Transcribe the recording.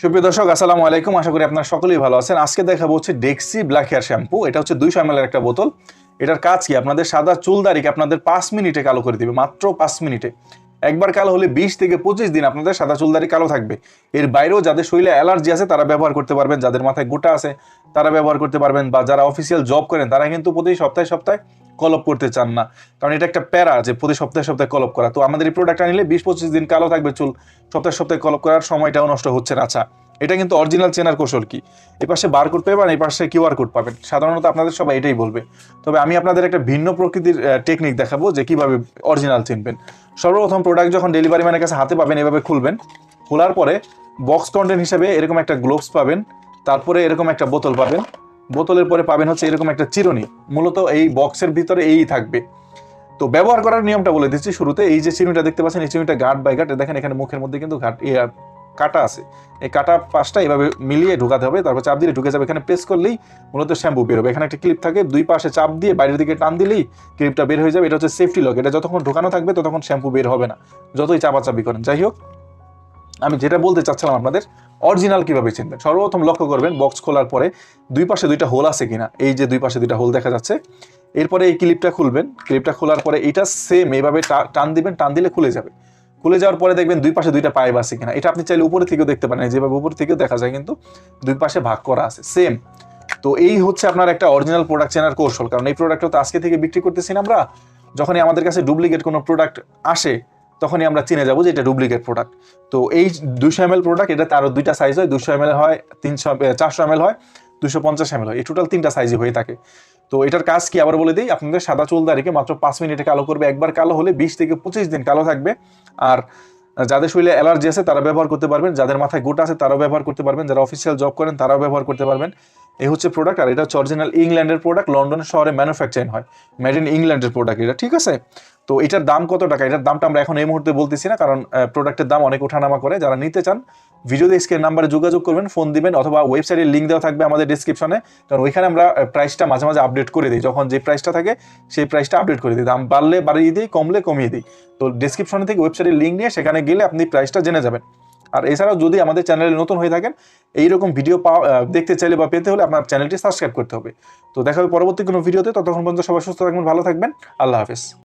সুপ্রিয় দর্শক, আসসালামু আলাইকুম। আশা করি আপনারা সকলেই ভালো আছেন। আজকে দেখাবো হচ্ছে ডেক্সি ব্ল্যাক হেয়ার শ্যাম্পু এটা হচ্ছে দুইশো এম একটা বোতল। এটার কাজ কি? আপনাদের সাদা চুল দাড়িকে আপনাদের পাঁচ মিনিটে কালো করে দিবে, মাত্র পাঁচ মিনিটে। একবার কালো হলে বিশ থেকে পঁচিশ দিন আপনাদের সাদা চুল দাড়ি কালো থাকবে। এর বাইরেও যাদের শরীরে অ্যালার্জি আছে, তারা ব্যবহার করতে পারবেন। যাদের মাথায় গোটা আছে, তারা ব্যবহার করতে পারবেন। বা যারা অফিসিয়াল জব করেন, তারা কিন্তু প্রতি সপ্তাহে সপ্তাহে কলপ করতে চান না। কারণ এটা একটা প্যারা যে প্রতি সপ্তাহে সপ্তাহে কলপ করা। তো আমাদের এই প্রোডাক্টটা নিলে বিশ পঁচিশ দিন কালো থাকবে চুল। সপ্তাহে সপ্তাহে কলপ করার সময়টাও নষ্ট হচ্ছে না। আচ্ছা এটা কিন্তু অরিজিনাল চেনার কৌশল কি? এই পাশে বার কোড পাবেন এই পাশে কিউআর কোড পাবেন। সাধারণত আপনাদের সবাই এটাই বলবে। তবে আমি আপনাদের একটা ভিন্ন প্রকৃতির টেকনিক দেখাবো যে কীভাবে অরিজিনাল চিনবেন। সর্বপ্রথম প্রোডাক্ট যখন ডেলিভারি ম্যানের কাছে হাতে পাবেন, এভাবে খুলবেন। খোলার পরে বক্স কন্টেন্ট হিসেবে এরকম একটা গ্লোভস পাবেন। তারপরে এরকম একটা বোতল পাবেন। বোতলের পরে পাবেন হচ্ছে এরকম একটা চিরুনি। মূলত এই বক্সের ভিতরে এই থাকবে। তো ব্যবহার করার নিয়মটা বলে দিচ্ছি শুরুতে। এই যে চিরুনিটা দেখতে পাচ্ছেন, এই চিরুনিটা গার্ড বাই গার্ড দেখেন এখানে মুখের মধ্যে কিন্তু ঘাট কাটা আছে। এই কাটা পাশটা এভাবে মিলিয়ে ঢুকাতে হবে। তারপর চাপ দিলে ঢুকে যাবে। এখানে প্রেস করলেই মূলত শ্যাম্পু বেরোবে এখানে একটা ক্লিপ থাকে। দুই পাশে চাপ দিয়ে বাইরের দিকে টান দিলেই ক্লিপটা বের হয়ে যাবে। এটা হচ্ছে সেফটি লক এটা যতক্ষণ ঢোকানো থাকবে, ততক্ষণ শ্যাম্পু বের হবে না। যতই চাপাচাপি করেন। যাই হোক আমি যেটা বলতে চাচ্ছিলাম আপনাদের অরিজিনাল কীভাবে চিনবেন সর্বপ্রথম লক্ষ্য করবেন বক্স খোলার পরে দুই পাশে দুইটা হোল আছে কিনা। এই যে দুই পাশে দুইটা হোল দেখা যাচ্ছে। এরপরে এই ক্লিপটা খুলবেন। ক্লিপটা খোলার পরে এটা সেম এইভাবে টান দিবেন, টান দিলে খুলে যাবে। খুলে যাওয়ার পরে দেখবেন দুই পাশে দুইটা পাইপ আছে কিনা। এটা আপনি চাইলে উপরে থেকেও দেখতে পারেন। যেভাবে উপরে থেকেও দেখা যায় কিন্তু দুই পাশে ভাগ করা আছে সেম তো এই হচ্ছে আপনার একটা অরিজিনাল প্রোডাক্ট চেনার কৌশল। কারণ এই প্রোডাক্টটা তো আজকে থেকে বিক্রি করতেছি না আমরা। যখনই আমাদের কাছে ডুপ্লিকেট কোনো প্রোডাক্ট আসে তখনই আমরা চিনে যাব যে এটা ডুপ্লিকেট প্রোডাক্ট তো এই দুশো এম প্রোডাক্ট এটা তারও দুইটা সাইজ হয় দুশো এম হয়, তিনশো চারশো এম হয় দুশো পঞ্চাশ এম হয়। এই টোটাল তিনটা সাইজই হয়ে থাকে। তো এটার কাজ কি আবার বলে দিই, আপনাদের সাদা চুল দাঁড়িয়ে মাত্র পাঁচ মিনিটে কালো করবে, একবার কালো হলে বিশ থেকে পঁচিশ দিন কালো থাকবে। আর যাদের শরীরে অ্যালার্জি আছে, তারা ব্যবহার করতে পারবেন। যাদের মাথায় গোটা আছে, তারাও ব্যবহার করতে পারবেন। যারা অফিসিয়াল জব করেন, তারাও ব্যবহার করতে পারবেন। এই হচ্ছে প্রোডাক্ট আর এটা হচ্ছে অরিজিনাল ইংল্যান্ডের প্রোডাক্ট লন্ডন শহরে ম্যানুফ্যাকচারিং হয়। মেড ইন ইংল্যান্ডের প্রোডাক্ট এটা, ঠিক আছে? তো এটার দাম কত টাকা? এটার দামটা আমরা এখন এই মুহূর্তে বলতেছি না, কারণ প্রোডাক্টের দাম অনেক ওঠানামা করে। যারা নিতে চান ভিডিওতে স্ক্রিন নাম্বারে যোগাযোগ করবেন ফোন দিবেন, অথবা ওয়েবসাইটের লিঙ্ক দেওয়া থাকবে আমাদের ডিসক্রিপশনে কারণ ওইখানে আমরা প্রাইসটা মাঝে মাঝে আপডেট করে দিই। যখন যে প্রাইসটা থাকে, সেই প্রাইসটা আপডেট করে দিই। দাম বাড়লে বাড়িয়ে দিই, কমলে কমিয়ে দিই। তো ডিসক্রিপশনে থেকে ওয়েবসাইটের লিঙ্ক নিয়ে সেখানে গেলে আপনি প্রাইসটা জেনে যাবেন। আর এছাড়াও যদি আমাদের চ্যানেলে নতুন হয়ে থাকেন, এইরকম ভিডিও পাওয়া দেখতে চাইলে বা পেতে হলে আপনার চ্যানেলটি সাবস্ক্রাইব করতে হবে। তো দেখা হবে পরবর্তী কোনো ভিডিওতে ততক্ষণ পর্যন্ত সবাই সুস্থ থাকবেন, ভালো থাকবেন। আল্লাহ হাফেজ।